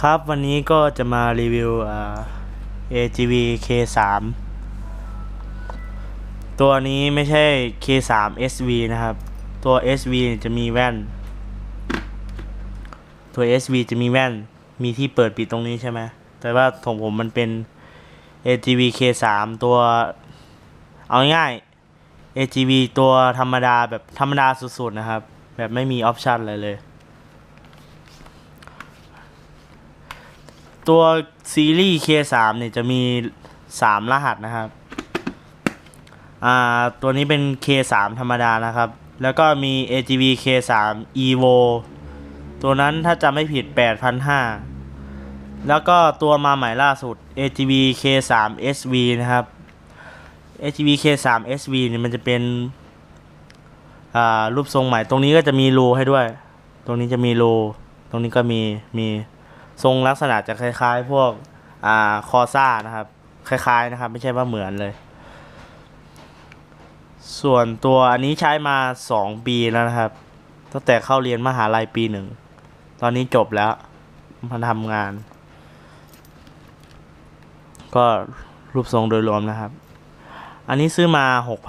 ครับวันนี้ก็จะมารีวิวอ่า AGV K3 ตัวนี้ไม่ใช่ K3 SV นะครับ ตัว SV จะมีแว่น ตัว SV จะมีแว่น มีที่เปิดปิดตรงนี้ใช่ไหม แต่ว่าของผมมันเป็น AGV K3 ตัว เอาง่าย AGV ตัวธรรมดาแบบธรรมดาสุดๆนะครับ แบบไม่มีออปชันอะไรเลย ตัวซีรีส์ K3 เนี่ยจะมี 3 รหัสนะครับ อ่า ตัวนี้เป็น K3 ธรรมดานะครับ แล้วก็มี AGV K3 Evo ตัวนั้นถ้าจำไม่ผิด 8,500 แล้วก็ตัวมาใหม่ล่าสุด AGV K3 SV นะครับ AGV K3 SV เนี่ยมันจะเป็น อ่า รูปทรงใหม่ ตรงนี้ก็จะมีรูให้ด้วย ตรงนี้จะมีรู ตรงนี้ก็มี มี ทรงลักษณะจะคล้ายๆ พวกอ่าคอซ่านะครับ คล้ายๆนะครับ ไม่ใช่ว่าเหมือนเลย ส่วนตัวอันนี้ใช้มา 2 ปีแล้วนะครับ ตั้งแต่เข้าเรียนมหาลัยปีหนึ่ง ตอนนี้จบแล้วมาทำงาน ก็รูปทรงโดยรวมนะครับ อันนี้ซื้อมา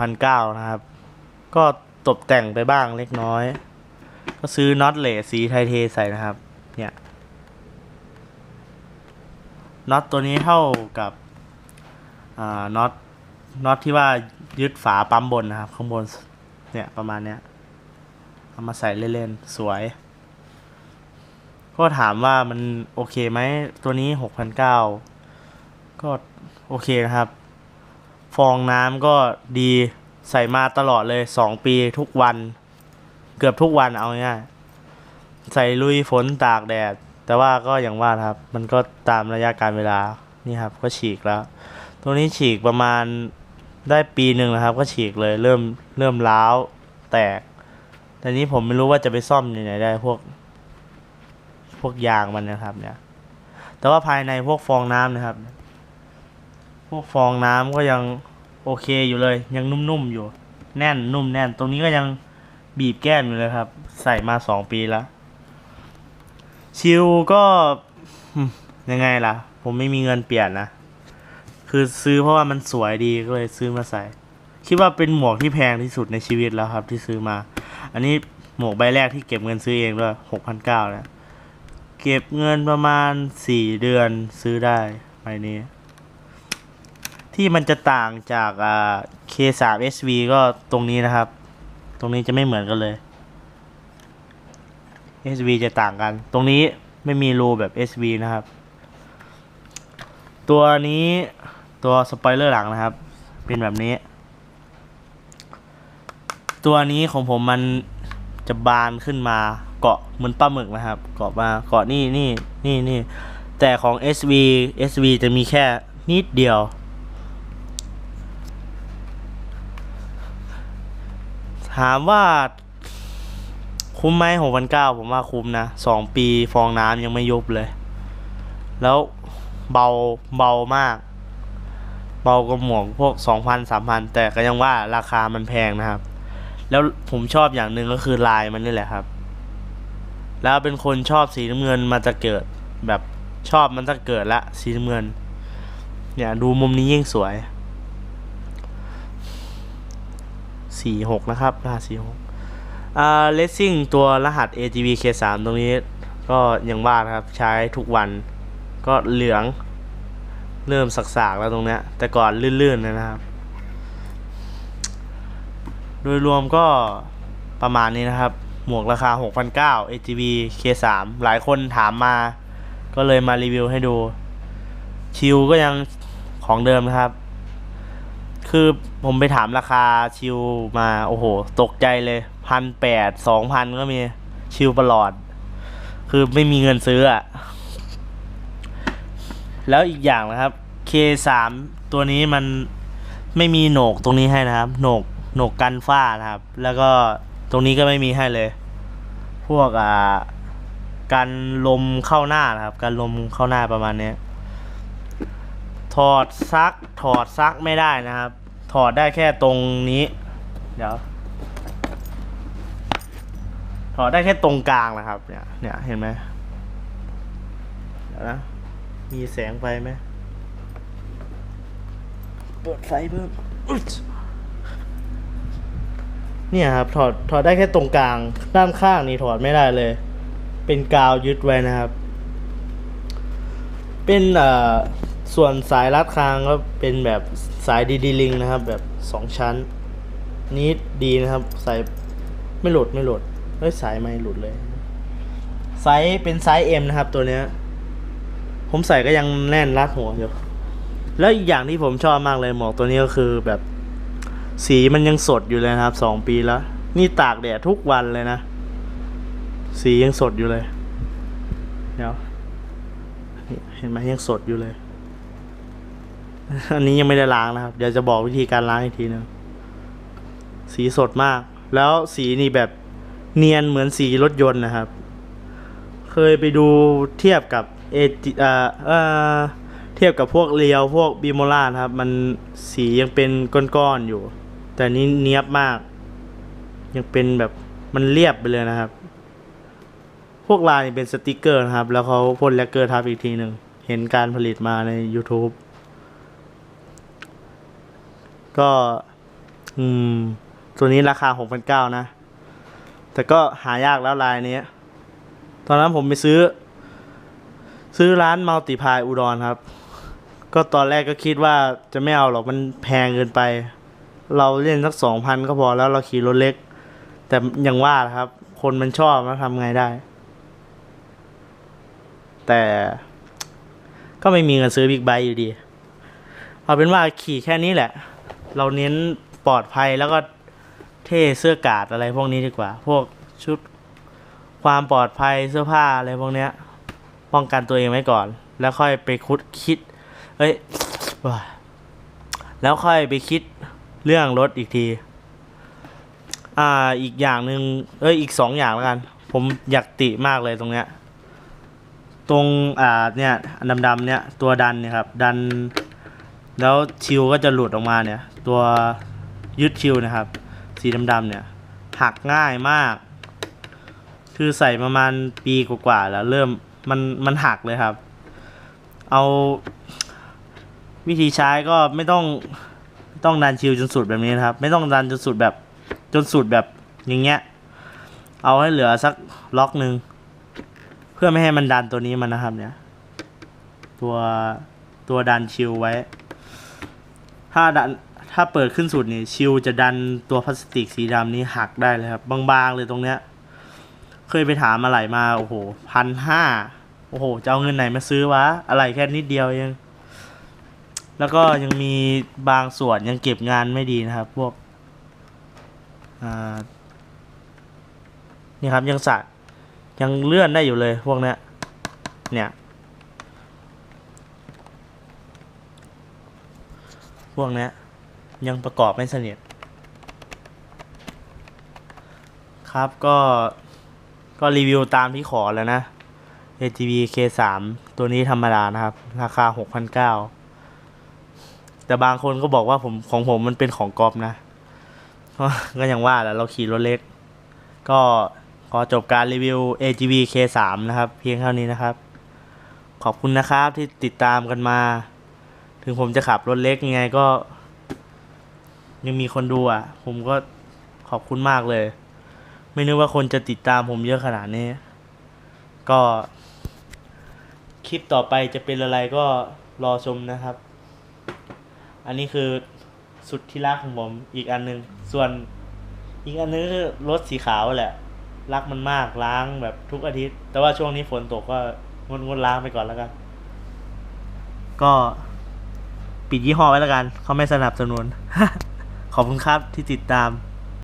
6,900 นะครับ ก็ตกแต่งไปบ้างเล็กน้อย ก็ซื้อน็อตเหลสสีไทเทใส่นะครับ เนี่ย น็อตตัวนี้เท่ากับน็อตน็อตที่ว่ายึดฝาปั๊มบนนะครับ ข้างบนเนี่ยประมาณเนี้ยเอามาใส่เล่นๆ สวย ก็ถามว่ามันโอเคไหมตัวนี้หกพันเก้าก็โอเคนะครับ ฟองน้ำก็ดีใส่มาตลอดเลยสองปีทุกวัน เกือบทุกวันเอาง่ายใส่ลุยฝนตากแดด แต่ว่าก็อย่างว่าครับ มันก็ตามระยะการเวลานี่ครับ ก็ฉีกแล้วตัวนี้ฉีกประมาณได้ปีหนึ่งนะครับ ก็ฉีกเลยเริ่มเริ่มร้าวแตกแต่นี้ผมไม่รู้ว่าจะไปซ่อมยังไงได้พวก พวกยางมันนะครับ เนี่ย แต่ว่าภายในพวกฟองน้ำนะครับ พวกฟองน้ำก็ยังโอเคอยู่เลย ยังนุ่มๆอยู่ แน่นนุ่มแน่น ตรงนี้ก็ยังบีบแก้มอยู่เลยครับ ใส่มาสองปีแล้ว ชิลก็ยังไงล่ะ ผมไม่มีเงินเปลี่ยนนะ คือซื้อเพราะว่ามันสวยดีก็เลยซื้อมาใส่ คิดว่าเป็นหมวกที่แพงที่สุดในชีวิตแล้วครับ ที่ซื้อมา อันนี้หมวกใบแรกที่เก็บเงินซื้อเองด้วยหกพันเก้านะเก็บเงินประมาณสี่เดือนซื้อได้ใบนี้ ที่มันจะต่างจากอ่า K3 SV ก็ตรงนี้นะครับ ตรงนี้จะไม่เหมือนกันเลย SV จะต่างกัน ตรงนี้ไม่มีรูแบบ SV นะครับ ตัวนี้ตัวสปอยเลอร์หลังนะครับ เป็นแบบนี้ ตัวนี้ของผมมันจะบานขึ้นมาเกาะเหมือนปลาหมึกนะครับ เกาะมาเกาะนี่นี่นี่นี่แต่ของ SV SV จะมีแค่นิดเดียว ถามว่า คุ้มไหมหกพันเก้าผมว่าคุ้มนะสองปีฟองน้ำยังไม่ยุบเลย แล้วเบาเบามาก เบากว่าหมวกพวกสองพันสามพันแต่ก็ยังว่าราคามันแพงนะครับ แล้วผมชอบอย่างหนึ่งก็คือลายมันนี่แหละครับ แล้วเป็นคนชอบสีน้ำเงินมาจะเกิดแบบชอบมันจะเกิดละสีน้ำเงิน เนี่ยดูมุมนี้ยิ่งสวยสี่หกนะครับรหัสสี่หก อ่าเลสซิ่งตัวรหัส AGV K3 ตรงนี้ ก็ยังว่านะครับใช้ทุกวันก็เหลือง เริ่มสักๆแล้วตรงเนี้ย แต่ก่อนลื่นๆนะครับ โดยรวมก็ประมาณนี้นะครับ หมวกราคา 6,900 AGV K3 หลายคนถามมา ก็เลยมารีวิวให้ดู ชิลก็ยังของเดิมนะครับ คือผมไปถามราคาชิลมาโอ้โห ตกใจเลยพันแปดสองพันก็มีชิลประหลอด คือไม่มีเงินซื้ออะแล้วอีกอย่างนะครับ K3 ตัวนี้มันไม่มีโหนกตรงนี้ให้นะครับโหนกโหนกกันฝ้านะครับ แล้วก็ตรงนี้ก็ไม่มีให้เลย พวกอ่ากันลมเข้าหน้านะครับกันลมเข้าหน้าประมาณนี้ ถอดซักถอดซักไม่ได้นะครับ ถอดได้แค่ตรงนี้ เดี๋ยว ถอดได้แค่ตรงกลางนะครับ เนี่ย เนี่ยเห็นไหมนะ มีแสงไฟไหมเปิดไฟเพิ่มอึ๊ดเนี่ยครับ ถอดถอดได้แค่ตรงกลาง ด้านข้างนี่ถอดไม่ได้เลย เป็นกาวยึดไว้นะครับ เป็นเอ่อ ส่วนสายรัดคางก็เป็นแบบสายดีดีลิงนะครับ แบบสองชั้น นี้ดีนะครับใส่ไม่หลุดไม่หลุดเฮ้ยสายไม่หลุดเลยไซส์เป็นไซส์ M นะครับ ตัวเนี้ย ผมใส่ก็ยังแน่นรัดหัวอยู่ แล้วอีกอย่างที่ผมชอบมากเลยหมวกตัวนี้ก็คือแบบสีมันยังสดอยู่เลยนะครับสองปีแล้ว นี่ตากแดดทุกวันเลยนะ สียังสดอยู่เลย เดี๋ยว เห็นไหมยังสดอยู่เลย อันนี้ยังไม่ได้ล้างนะครับ เดี๋ยวจะบอกวิธีการล้างอีกทีหนึงสีสดมาก แล้วสีนี่แบบเนียนเหมือนสีรถยนต์นะครับ เคยไปดูเทียบกับเอจิอ่าเอ่อเทียบกับพวกเรียวพวกบีโมล่านะครับ มันสียังเป็นก้อนๆอยู่ แต่นี้เนียบมาก ยังเป็นแบบมันเรียบไปเลยนะครับ พวกลายเป็นสติกเกอร์นะครับ แล้วเขาพ่นแลกเกอร์ทับอีกทีหนึ่ง เห็นการผลิตมาใน YouTube ก็อืมตัวนี้ราคา6,900นเก้านะ แต่ก็หายากแล้วลายนี้ ตอนนั้นผมไปซื้อ ซื้อร้านมัลติพายอุดรครับ ก็ตอนแรกก็คิดว่าจะไม่เอาหรอกมันแพงเกินไป เราเล่นสักสองพันก็พอแล้วเราขี่รถเล็ก แต่ยังว่าครับ คนมันชอบแล้วทำไงได้ แต่ก็ไม่มีเงินซื้อบิ๊กไบค์อยู่ดี เอาเป็นว่าขี่แค่นี้แหละ เราเน้นปลอดภัยแล้วก็เท่เสื้อกาดอะไรพวกนี้ดีกว่า พวกชุดความปลอดภัยเสื้อผ้าอะไรพวกเนี้ย ป้องกันตัวเองไว้ก่อน แล้วค่อยไปคุดคิด เอ้ยว้าแล้วค่อยไปคิดเรื่องรถอีกที อ่าอีกอย่างหนึ่งเอ้ยอีกสองอย่างแล้วกัน ผมอยากติมากเลยตรงเนี้ย ตรงอ่าเนี่ยดำๆเนี่ยตัวดันเนี่ยครับ ดัน แล้วชิวก็จะหลุดออกมาเนี่ย ตัวยึดชิวนะครับ สีดำๆเนี่ย หักง่ายมาก คือใส่ประมาณปีกว่าๆแล้วเริ่มมันมันหักเลยครับ เอาวิธีใช้ก็ไม่ต้องต้องดันชิวจนสุดแบบนี้นะครับ ไม่ต้องดันจนสุดแบบจนสุดแบบอย่างเงี้ย เอาให้เหลือสักล็อกหนึ่งเพื่อไม่ให้มันดันตัวนี้มันนะครับเนี่ย ตัวตัวดันชิวไว้ ถ้าดันถ้าเปิดขึ้นสุดนี่ชิวจะดันตัวพลาสติกสีดำนี้หักได้เลยครับ บางๆเลยตรงเนี้ย เคยไปถามอะไรมา โอ้โหพันห้าโอ้โห จะเอาเงินไหนมาซื้อวะ อะไรแค่นิดเดียวเองแล้วก็ยังมีบางส่วนยังเก็บงานไม่ดีนะครับ พวกนี่ครับยังสะยังเลื่อนได้อยู่เลยพวกเนี้ยเนี่ย พวกนี้ยยังประกอบไม่สนิทครับก็ก็รีวิวตามที่ขอแล้วนะ ATV K3 ตัวนี้ธรรมดานะครับ ราคา 6,900 แต่บางคนก็บอกว่าผมของผมมันเป็นของกอบนะ ก็ยังว่าแหละเราขี่รถเล็ก ก็ขอจบการรีวิว ATV K3 นะครับ เพียงเท่านี้นะครับ ขอบคุณนะครับที่ติดตามกันมา ถึงผมจะขับรถเล็กยังไงก็ ยังมีคนดูอะ ผมก็ขอบคุณมากเลย ไม่นึกว่าคนจะติดตามผมเยอะขนาดนี้ ก็ คลิปต่อไปจะเป็นอะไรก็รอชมนะครับ อันนี้คือสุดที่รักของผมอีกอันหนึง ส่วนอีกอันนึงคือรถสีขาวแหละ รักมันมากล้างแบบทุกอาทิตย์ แต่ว่าช่วงนี้ฝนตกก็งดงดล้างไปก่อนแล้วกัน ก็ ปิดยี่ห้อไว้แล้วกัน เขาไม่สนับสนุน ขอบคุณครับที่ติดตาม